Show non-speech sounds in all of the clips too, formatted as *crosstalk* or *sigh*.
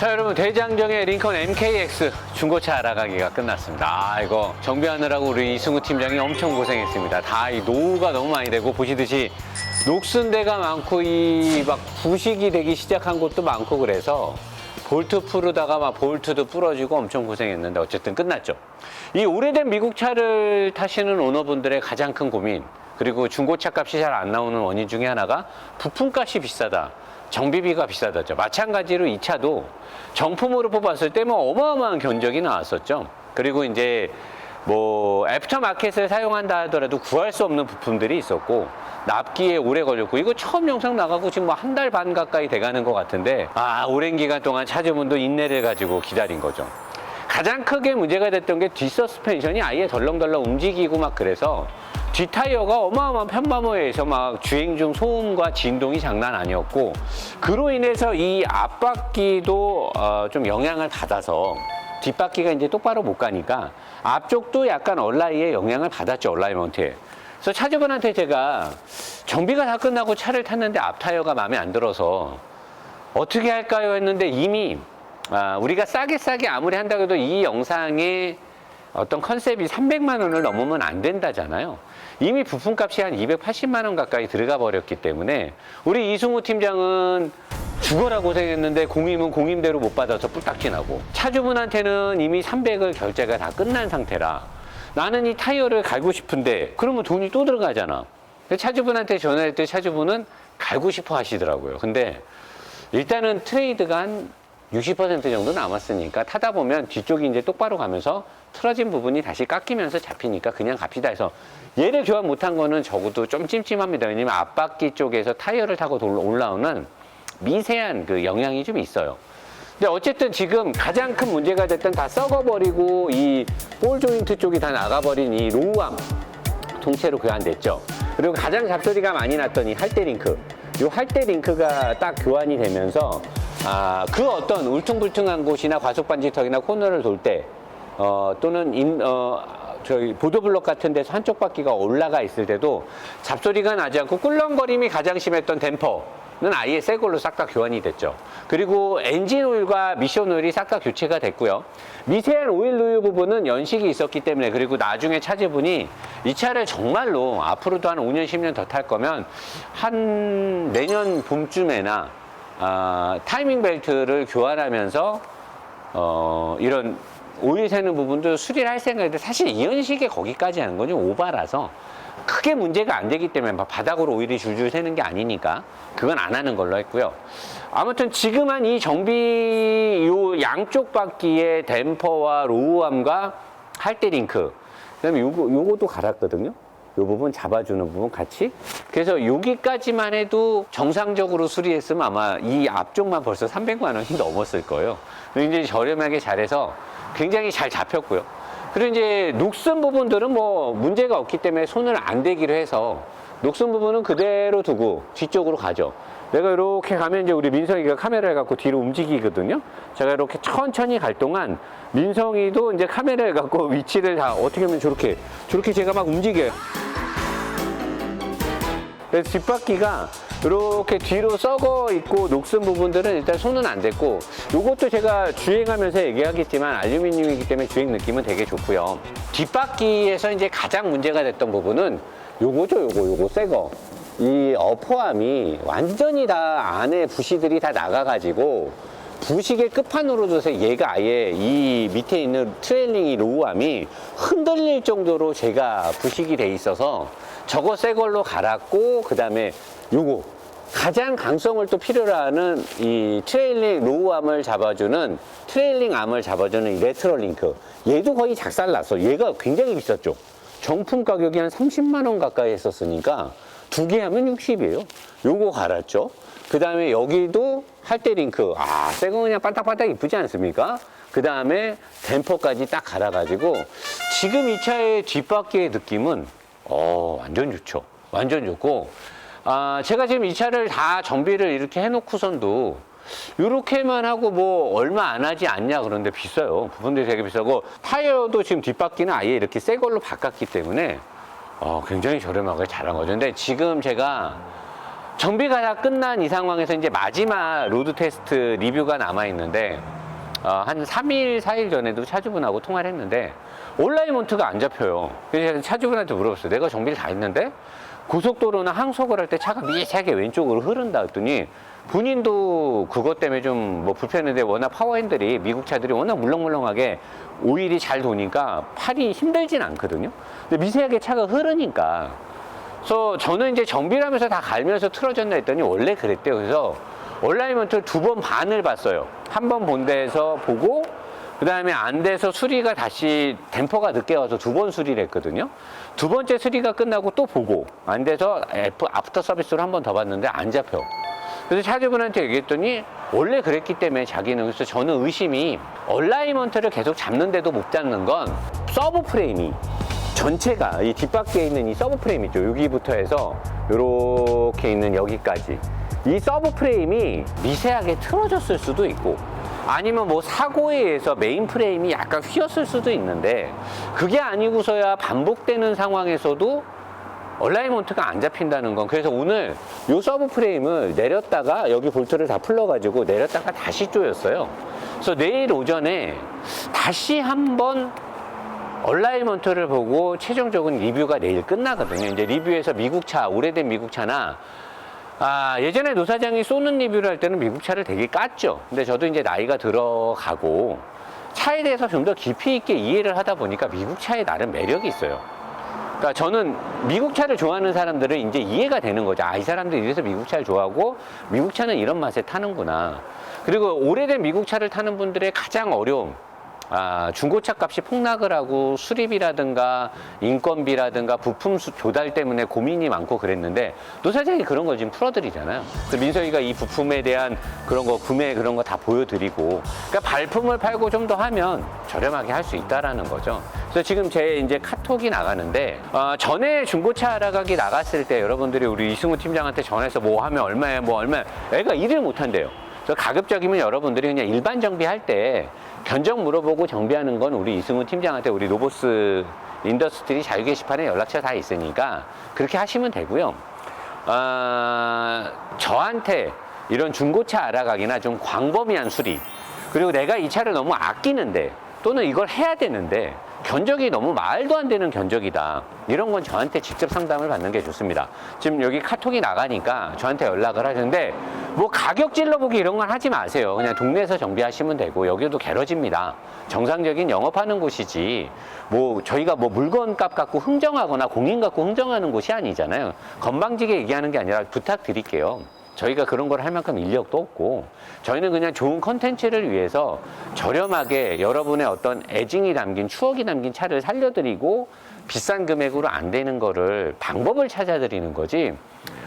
자 여러분 대장정의 링컨 MKX 중고차 알아가기가 끝났습니다. 아 이거 정비하느라고 우리 이승우 팀장이 엄청 고생했습니다. 다 이 노후가 너무 많이 되고 보시듯이 녹슨 데가 많고 이 막 부식이 되기 시작한 곳도 많고 그래서 볼트 풀으다가 막 볼트도 부러지고 엄청 고생했는데 어쨌든 끝났죠. 이 오래된 미국 차를 타시는 오너분들의 가장 큰 고민 그리고 중고차 값이 잘 안 나오는 원인 중에 하나가 부품값이 비싸다. 정비비가 비싸다죠. 마찬가지로 이 차도 정품으로 뽑았을 때 뭐 어마어마한 견적이 나왔었죠. 그리고 이제 뭐 애프터 마켓을 사용한다 하더라도 구할 수 없는 부품들이 있었고 납기에 오래 걸렸고 이거 처음 영상 나가고 지금 뭐 한 달 반 가까이 돼가는 것 같은데 아 오랜 기간 동안 차주분도 인내를 가지고 기다린 거죠. 가장 크게 문제가 됐던 게 뒷서스펜션이 아예 덜렁덜렁 움직이고 막 그래서 뒷타이어가 어마어마한 편마모에 의해서 막 주행 중 소음과 진동이 장난 아니었고 그로 인해서 이 앞바퀴도 어, 좀 영향을 받아서 뒷바퀴가 이제 똑바로 못 가니까 앞쪽도 약간 얼라이에 영향을 받았죠 얼라이먼트에 그래서 차주분한테 제가 정비가 다 끝나고 차를 탔는데 앞 타이어가 마음에 안 들어서 어떻게 할까요 했는데 이미 아, 우리가 싸게 싸게 아무리 한다고 해도 이 영상에 어떤 컨셉이 300만 원을 넘으면 안 된다잖아요. 이미 부품값이 한 280만 원 가까이 들어가 버렸기 때문에 우리 이승우 팀장은 죽어라 고생했는데 공임은 공임대로 못 받아서 뿔딱지 나고 차주분한테는 이미 300을 결제가 다 끝난 상태라 나는 이 타이어를 갈고 싶은데 그러면 돈이 또 들어가잖아. 차주분한테 전화할 때 차주분은 갈고 싶어 하시더라고요. 근데 일단은 트레이드가 한 60% 정도 남았으니까 타다 보면 뒤쪽이 이제 똑바로 가면서 틀어진 부분이 다시 깎이면서 잡히니까 그냥 갑시다 해서 얘를 교환 못한 거는 적어도 좀 찜찜합니다. 왜냐면 앞바퀴 쪽에서 타이어를 타고 돌- 올라오는 미세한 그 영향이 좀 있어요. 근데 어쨌든 지금 가장 큰 문제가 됐던 다 썩어버리고 이 볼 조인트 쪽이 다 나가버린 이 로우암 통째로 교환됐죠. 그리고 가장 잡소리가 많이 났던 이 할대 링크. 이 할대 링크가 딱 교환이 되면서 아, 그 어떤 울퉁불퉁한 곳이나 과속반지턱이나 코너를 돌 때, 어, 또는 인, 어, 저기 보도블록 같은 데서 한쪽 바퀴가 올라가 있을 때도 잡소리가 나지 않고 꿀렁거림이 가장 심했던 댐퍼는 아예 새 걸로 싹 다 교환이 됐죠. 그리고 엔진 오일과 미션 오일이 싹 다 교체가 됐고요. 미세한 오일 누유 부분은 연식이 있었기 때문에 그리고 나중에 차주분이 이 차를 정말로 앞으로도 한 5년, 10년 더 탈 거면 한 내년 봄쯤에나 아, 타이밍 벨트를 교환하면서 어, 이런 오일 새는 부분도 수리를 할 생각인데 사실 이연식에 거기까지 하는 건좀 오바라서 크게 문제가 안 되기 때문에 막 바닥으로 오일이 줄줄 새는 게 아니니까 그건 안 하는 걸로 했고요. 아무튼 지금 한 이 정비 요 양쪽 바퀴의 댐퍼와 로우암과 할대 링크 그다음에 요거 요것도 갈았거든요. 요 부분 잡아주는 부분 같이. 그래서 여기까지만 해도 정상적으로 수리했으면 아마 이 앞쪽만 벌써 300만 원이 넘었을 거예요. 굉장히 저렴하게 잘해서 굉장히 잘 잡혔고요. 그리고 이제 녹슨 부분들은 뭐 문제가 없기 때문에 손을 안 대기로 해서 녹슨 부분은 그대로 두고 뒤쪽으로 가죠. 내가 이렇게 가면 이제 우리 민성이가 카메라를 갖고 뒤로 움직이거든요. 제가 이렇게 천천히 갈 동안 민성이도 이제 카메라를 갖고 *laughs* 위치를 다 어떻게 하면 저렇게 저렇게 제가 막 움직여요. 그래서 뒷바퀴가 이렇게 뒤로 썩어 있고 녹슨 부분들은 일단 손은 안 댔고 이것도 제가 주행하면서 얘기하겠지만 알루미늄이기 때문에 주행 느낌은 되게 좋고요. 뒷바퀴에서 이제 가장 문제가 됐던 부분은 요거죠, 요거, 요거 새 거. 이 어퍼함이 완전히 다 안에 부시들이 다 나가가지고 부식의 끝판으로 둬서 얘가 아예 이 밑에 있는 트레일링이 로우함이 흔들릴 정도로 제가 부식이 돼 있어서 저거 새 걸로 갈았고 그 다음에 요거 가장 강성을 또 필요로 하는 이 트레일링 로우암을 잡아주는 트레일링 암을 잡아주는 이 레트로 링크. 얘도 거의 작살났어. 얘가 굉장히 비쌌죠. 정품 가격이 한 30만 원 가까이 했었으니까 두 개 하면 60이에요. 요거 갈았죠? 그 다음에 여기도 할대 링크. 아 새거 그냥 반딱반딱 이쁘지 않습니까? 그 다음에 댐퍼까지 딱 갈아가지고 지금 이 차의 뒷바퀴의 느낌은 어 완전 좋죠. 완전 좋고. 아 제가 지금 이 차를 다 정비를 이렇게 해놓고선도 이렇게만 하고 뭐 얼마 안 하지 않냐 그런데 비싸요. 부분들이 되게 비싸고 타이어도 지금 뒷바퀴는 아예 이렇게 새 걸로 바꿨기 때문에 어, 굉장히 저렴하게 잘한 거죠 근데 지금 제가 정비가 다 끝난 이 상황에서 이제 마지막 로드 테스트 리뷰가 남아 있는데 어, 한 3일, 4일 전에도 차주분하고 통화를 했는데 온라인먼트가 안 잡혀요. 그래서 차주분한테 물어봤어요. 내가 정비를 다 했는데 고속도로나 항속을 할 때 차가 미세하게 왼쪽으로 흐른다 했더니 본인도 그것 때문에 좀 뭐 불편한데 워낙 파워핸들이 미국 차들이 워낙 물렁물렁하게 오일이 잘 도니까 팔이 힘들진 않거든요. 근데 미세하게 차가 흐르니까 그래서 저는 이제 정비를 하면서 다 갈면서 틀어졌나 했더니 원래 그랬대요. 그래서 온라인먼트를 두 번 반을 봤어요. 한 번 본 데에서 보고 그 다음에 안 돼서 수리가 다시 댐퍼가 늦게 와서 두 번 수리를 했거든요. 두 번째 수리가 끝나고 또 보고 안 돼서 애프, 아프터 서비스로 한 번 더 봤는데 안 잡혀. 그래서 차주분한테 얘기했더니 원래 그랬기 때문에 자기는 그래서 저는 의심이 얼라이먼트를 계속 잡는데도 못 잡는 건 서브 프레임이 전체가 이 뒷바퀴에 있는 이 서브 프레임 있죠. 여기부터 해서 이렇게 있는 여기까지. 이 서브 프레임이 미세하게 틀어졌을 수도 있고 아니면 뭐 사고에 의해서 메인 프레임이 약간 휘었을 수도 있는데 그게 아니고서야 반복되는 상황에서도 얼라이먼트가 안 잡힌다는 건 그래서 오늘 요 서브 프레임을 내렸다가 여기 볼트를 다 풀러가지고 내렸다가 다시 조였어요. 그래서 내일 오전에 다시 한번 얼라이먼트를 보고 최종적인 리뷰가 내일 끝나거든요. 이제 리뷰에서 미국 차, 오래된 미국 차나 아, 예전에 노사장이 쏘는 리뷰를 할 때는 미국 차를 되게 깠죠. 근데 저도 이제 나이가 들어가고 차에 대해서 좀 더 깊이 있게 이해를 하다 보니까 미국 차에 나름 매력이 있어요. 그러니까 저는 미국 차를 좋아하는 사람들은 이제 이해가 되는 거죠. 아, 이 사람들이 이래서 미국 차를 좋아하고 미국 차는 이런 맛에 타는구나. 그리고 오래된 미국 차를 타는 분들의 가장 어려움. 아, 중고차 값이 폭락을 하고 수리비라든가 인건비라든가 부품 수- 조달 때문에 고민이 많고 그랬는데 노사장이 그런 걸 지금 풀어드리잖아요. 그래서 민석이가 이 부품에 대한 그런 거 구매 그런 거 다 보여드리고 그러니까 발품을 팔고 좀 더 하면 저렴하게 할 수 있다라는 거죠. 그래서 지금 제 이제 카톡이 나가는데 어, 전에 중고차 알아가기 나갔을 때 여러분들이 우리 이승우 팀장한테 전해서 뭐 하면 얼마에 뭐 얼마 애가 일을 못 한대요. 그래서 가급적이면 여러분들이 그냥 일반 정비할 때 견적 물어보고 정비하는 건 우리 이승우 팀장한테 우리 노보스 인더스트리 자유 게시판에 연락처 다 있으니까 그렇게 하시면 되고요. 아, 저한테 이런 중고차 알아가기나 좀 광범위한 수리 그리고 내가 이 차를 너무 아끼는데 또는 이걸 해야 되는데 견적이 너무 말도 안 되는 견적이다. 이런 건 저한테 직접 상담을 받는 게 좋습니다. 지금 여기 카톡이 나가니까 저한테 연락을 하는데 뭐 가격 찔러보기 이런 건 하지 마세요. 그냥 동네에서 정비하시면 되고 여기도 게러집니다. 정상적인 영업하는 곳이지 뭐 저희가 뭐 물건 값 갖고 흥정하거나 공인 갖고 흥정하는 곳이 아니잖아요. 건방지게 얘기하는 게 아니라 부탁드릴게요. 저희가 그런 걸 할 만큼 인력도 없고 저희는 그냥 좋은 컨텐츠를 위해서 저렴하게 여러분의 어떤 애증이 담긴 추억이 담긴 차를 살려드리고 비싼 금액으로 안 되는 거를 방법을 찾아드리는 거지.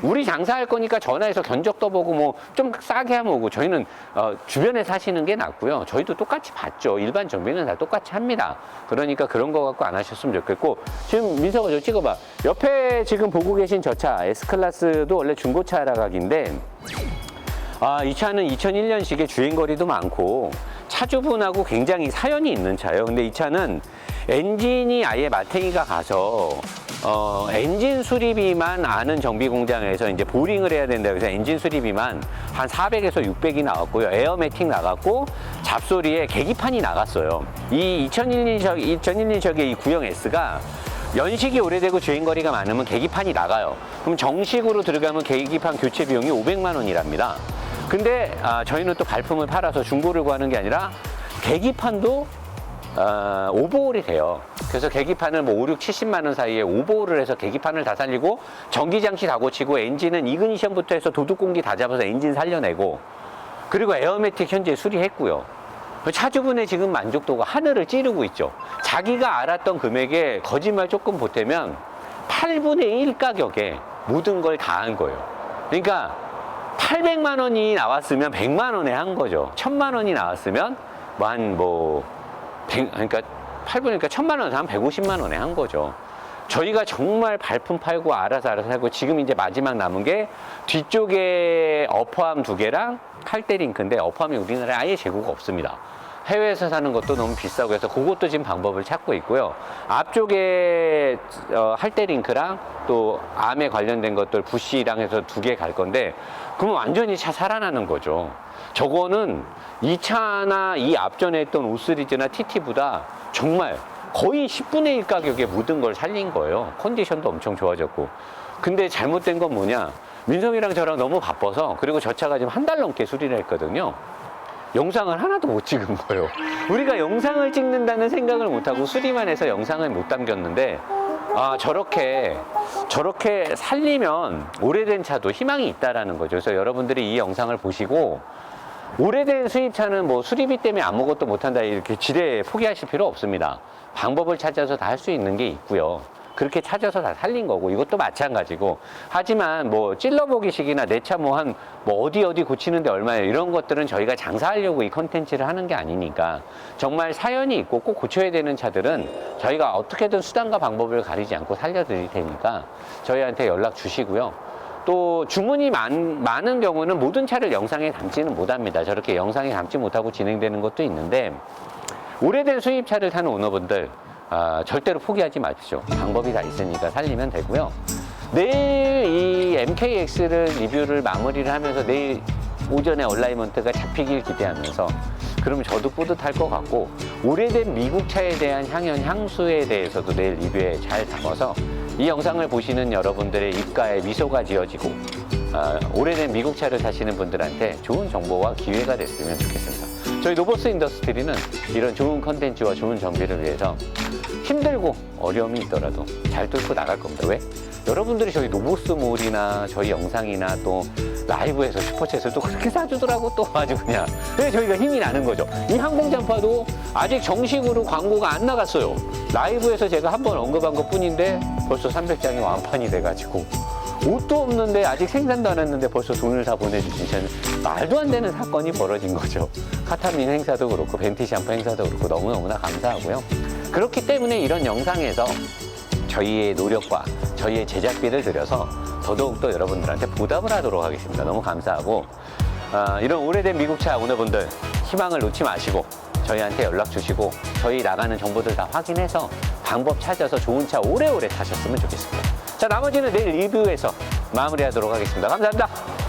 우리 장사할 거니까 전화해서 견적도 보고 뭐 좀 싸게 하면 오고. 저희는 어, 주변에 사시는 게 낫고요. 저희도 똑같이 받죠. 일반 정비는 다 똑같이 합니다. 그러니까 그런 거 갖고 안 하셨으면 좋겠고. 지금 민서가 저 찍어봐. 옆에 지금 보고 계신 저 차 S클래스도 원래 중고차 알아가기인데 아, 이 차는 2001년식의 주행거리도 많고 차주분하고 굉장히 사연이 있는 차예요. 근데 이 차는 엔진이 아예 마탱이가 가서 어, 엔진 수리비만 아는 정비 공장에서 이제 보링을 해야 된다 그래서 엔진 수리비만 한 400에서 600이 나왔고요. 에어 매팅 나갔고 잡소리에 계기판이 나갔어요. 이 2001년식 2001년식의 이 구형 S가 연식이 오래되고 주행거리가 많으면 계기판이 나가요. 그럼 정식으로 들어가면 계기판 교체 비용이 500만 원이랍니다. 근데 아, 저희는 또 발품을 팔아서 중고를 구하는 게 아니라 계기판도 어, 오버홀이 돼요. 그래서 계기판을 뭐 5, 6, 70만 원 사이에 오버홀을 해서 계기판을 다 살리고 전기장치 다 고치고 엔진은 이그니션부터 해서 도둑공기 다 잡아서 엔진 살려내고 그리고 에어매틱 현재 수리했고요. 차주분의 지금 만족도가 하늘을 찌르고 있죠. 자기가 알았던 금액에 거짓말 조금 보태면 8분의 1 가격에 모든 걸 다 한 거예요. 그러니까 800만 원이 나왔으면 100만 원에 한 거죠. 1000만 원이 나왔으면 뭐한 뭐, 100, 그러니까 8분이니까 1000만 원에서 한 150만 원에 한 거죠. 저희가 정말 발품 팔고 알아서 알아서 하고 지금 이제 마지막 남은 게 뒤쪽에 어퍼함 두 개랑 칼대 링크인데 어퍼함이 우리나라에 아예 재고가 없습니다. 해외에서 사는 것도 너무 비싸고 해서 그것도 지금 방법을 찾고 있고요. 앞쪽에 어, 할때링크랑 또 암에 관련된 것들 부시랑 해서 두 개 갈 건데 그러면 완전히 차 살아나는 거죠. 저거는 이 차나 이 앞전에 했던 오스리즈나 TT보다 정말 거의 10분의 1 가격에 모든 걸 살린 거예요. 컨디션도 엄청 좋아졌고. 근데 잘못된 건 뭐냐? 민성이랑 저랑 너무 바빠서 그리고 저 차가 지금 한 달 넘게 수리를 했거든요. 영상을 하나도 못 찍은 거예요. 우리가 영상을 찍는다는 생각을 못하고 수리만 해서 영상을 못 담겼는데, 아, 저렇게, 저렇게 살리면 오래된 차도 희망이 있다라는 거죠. 그래서 여러분들이 이 영상을 보시고, 오래된 수입차는 뭐 수리비 때문에 아무것도 못한다 이렇게 지레 포기하실 필요 없습니다. 방법을 찾아서 다 할 수 있는 게 있고요. 그렇게 찾아서 다 살린 거고 이것도 마찬가지고 하지만 뭐 찔러보기식이나 내 차 뭐한뭐 어디 어디 고치는데 얼마예요 이런 것들은 저희가 장사하려고 이 컨텐츠를 하는 게 아니니까 정말 사연이 있고 꼭 고쳐야 되는 차들은 저희가 어떻게든 수단과 방법을 가리지 않고 살려드릴 테니까 저희한테 연락 주시고요. 또 주문이 많, 많은 경우는 모든 차를 영상에 담지는 못합니다. 저렇게 영상에 담지 못하고 진행되는 것도 있는데 오래된 수입차를 타는 오너분들 아, 절대로 포기하지 마십시오. 방법이 다 있으니까 살리면 되고요. 내일 이 MKX를 리뷰를 마무리를 하면서 내일 오전에 얼라이먼트가 잡히길 기대하면서 그러면 저도 뿌듯할 것 같고 오래된 미국 차에 대한 향연 향수에 대해서도 내일 리뷰에 잘 담아서 이 영상을 보시는 여러분들의 입가에 미소가 지어지고 아, 오래된 미국 차를 타시는 분들한테 좋은 정보와 기회가 됐으면 좋겠습니다. 저희 노버스 인더스트리는 이런 좋은 컨텐츠와 좋은 정비를 위해서 힘들고 어려움이 있더라도 잘 뚫고 나갈 겁니다. 왜? 여러분들이 저희 노보스몰이나 저희 영상이나 또 라이브에서 슈퍼챗을 또 그렇게 사주더라고 또 아주 그냥 그래서 저희가 힘이 나는 거죠 이 항공장파도 아직 정식으로 광고가 안 나갔어요 라이브에서 제가 한 번 언급한 것 뿐인데 벌써 300장이 완판이 돼가지고 옷도 없는데 아직 생산도 안 했는데 벌써 돈을 다 보내주시는 말도 안 되는 사건이 벌어진 거죠 카타민 행사도 그렇고 벤티 샴푸 행사도 그렇고 너무너무나 감사하고요 그렇기 때문에 이런 영상에서 저희의 노력과 저희의 제작비를 들여서 더더욱더 여러분들한테 보답을 하도록 하겠습니다. 너무 감사하고 아, 이런 오래된 미국차 오너분들 희망을 놓지 마시고 저희한테 연락 주시고 저희 나가는 정보들 다 확인해서 방법 찾아서 좋은 차 오래오래 타셨으면 좋겠습니다. 자 나머지는 내일 리뷰에서 마무리하도록 하겠습니다. 감사합니다.